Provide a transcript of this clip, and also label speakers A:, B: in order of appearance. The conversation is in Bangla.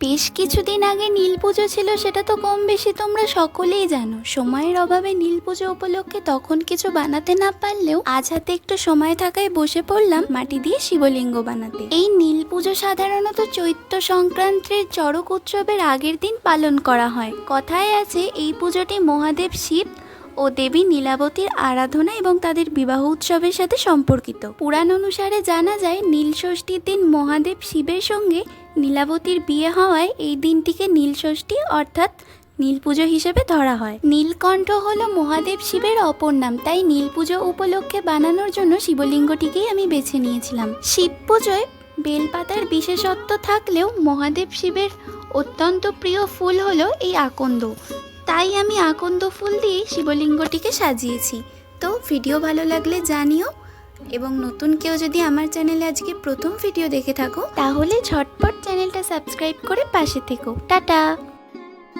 A: বেশ কিছুদিন আগে নীল পুজো ছিল, সেটা তো কম বেশি তোমরা সকলেই জানো। সময়ের অভাবে নীল পুজো উপলক্ষে তখন কিছু বানাতে না পারলেও আজ হাতে একটু সময় থাকায় বসে পড়লাম মাটি দিয়ে শিবলিঙ্গ বানাতে। এই নীল পুজো সাধারণত চৈত্র সংক্রান্তির চড়ক উৎসবের আগের দিন পালন করা হয়। কথায় আছে, এই পুজোটি মহাদেব শিব ও দেবী নীলাবতীর আরাধনা এবং তাদের বিবাহ উৎসবের সাথে সম্পর্কিত। পুরাণ অনুসারে জানা যায় নীল ষষ্ঠীর দিন মহাদেব শিবের সঙ্গে নীলাবতীর বিয়ে হওয়ায় এই দিনটিকে নীল ষষ্ঠী অর্থাৎ নীল পুজো হিসেবে ধরা হয়। নীলকণ্ঠ হল মহাদেব শিবের অপর নাম। তাই নীল পুজো উপলক্ষে বানানোর জন্য শিবলিঙ্গটিকেই আমি বেছে নিয়েছিলাম। শিব পুজোয় বেলপাতার বিশেষত্ব থাকলেও মহাদেব শিবের অত্যন্ত প্রিয় ফুল হলো এই আকন্দ। তাই আমি আকন্দ ফুল দিয়ে শিবলিঙ্গটিকে সাজিয়েছি। তো ভিডিও ভালো লাগলে জানিও এবং নতুন কেউ যদি আমার চ্যানেলে আজকে প্রথম ভিডিও দেখে থাকো, তাহলে ঝটপট চ্যানেলটা সাবস্ক্রাইব করে পাশে থেকো। টাটা!